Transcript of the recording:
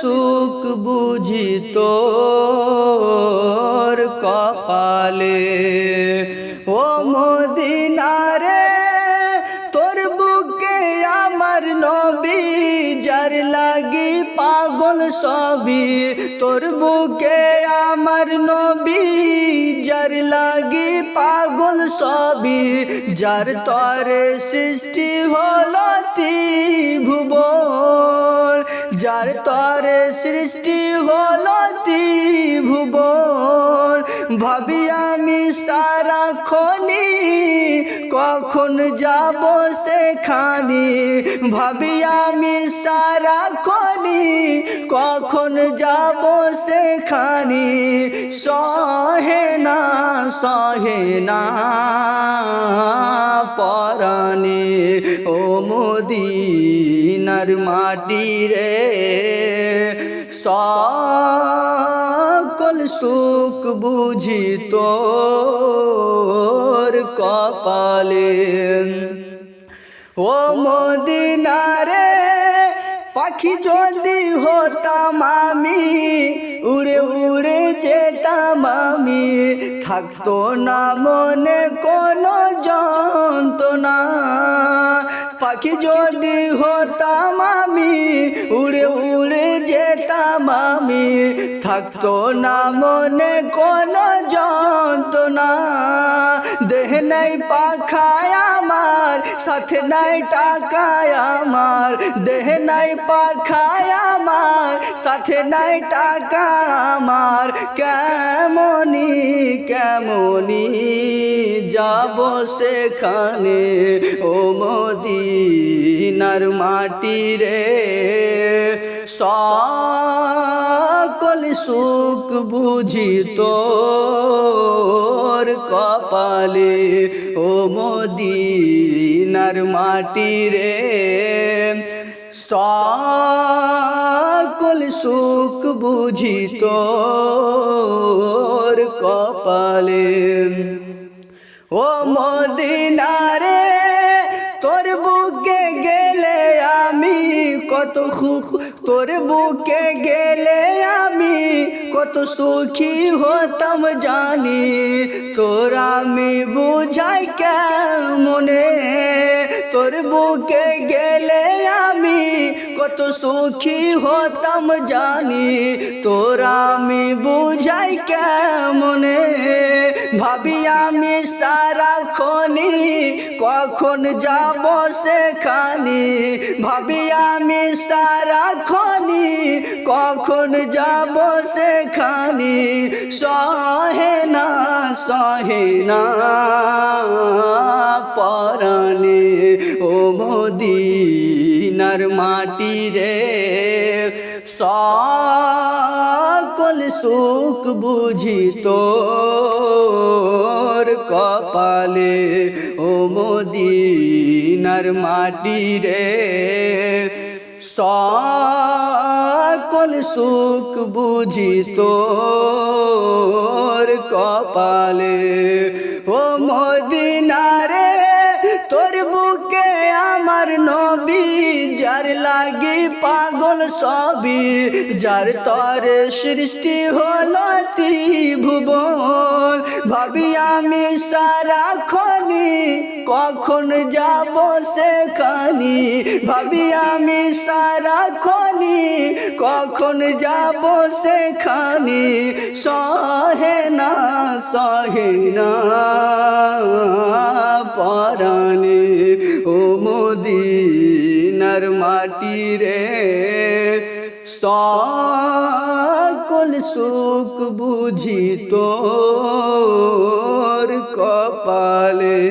সুখ বুঝি তোর কপালে। ও মদিনারে তোর বুকে আমার নবী, যার লাগি পাগল সবই তোর বুকে আমার নবী, যার লাগি পাগল সবই যার তরে সৃষ্টি হলো যার তরে সৃষ্টি হলো ভুবন ভাবি আমি সারা খনি কখন যাব সেখানি? ভাবি আমি সারা খনি কখন যাব সেখানি? সহে না সহে না, পরাণে ও মদিনার মাটি রে সকল সুখ বুঝি তোর কপালে। ও মদিনারে পাখি যদি হতাম আমি, উড়ে উড়ে যেতাম আমি। থাকতো না মনে কোনো যন্ত্রণা। পাখি যদি হতাম আমি, উড়ে উড়ে যেতাম আমি। থাকতো না মনে কোনো যন্ত্রণা। দেহ নাই পাখায় আমার সাথে নাই টাকায় আমার, দেহ নাই পাখায় আমার, সাথে নাই টাকা আমার কেমনি কেমনি যাব সেখানে? ও মদিনার মাটি রে সকল সুখ বুঝি কপালে। ও মদিনার মাটি রে, সকল সুখ বুঝি তোর কপালে। ও মদিনারে, তোর বুকে কত সুখ তোর বুকে গেলে আমি কত সুখী হতাম জানি। তোর আমি বুঝাই কেমনে? তোর বুকে গেলে আমি কত সুখী হতাম জানি। তোর আমি বুঝাই কেমনে? ভাবি আমি সারা খনি কখন যাব সেখানি। ভাবি আমি সারা খনি কখন যাব সেখানি। সহে না সহে না পরাণে ও মদিনার মাটি রে সকল সুখ বুঝি তোর কপালে, ও মদিনার মাটি রে সকল সুখ বুঝি তোর কপালে। ও মদিনারে, তোর বুকে আমার নবী, যার লাগি পাগল সবই, যার তর সৃষ্টি হলো ভুবন ভাবি আমি সারা খনি কখন যাব সেখানি? ভাবি, আমি সারা খনি কখন যাব সেখানি? সহে না সহে না, পরাণে ও মদিনার মাটি রে সকল সুখ বুঝি তোর কপালে।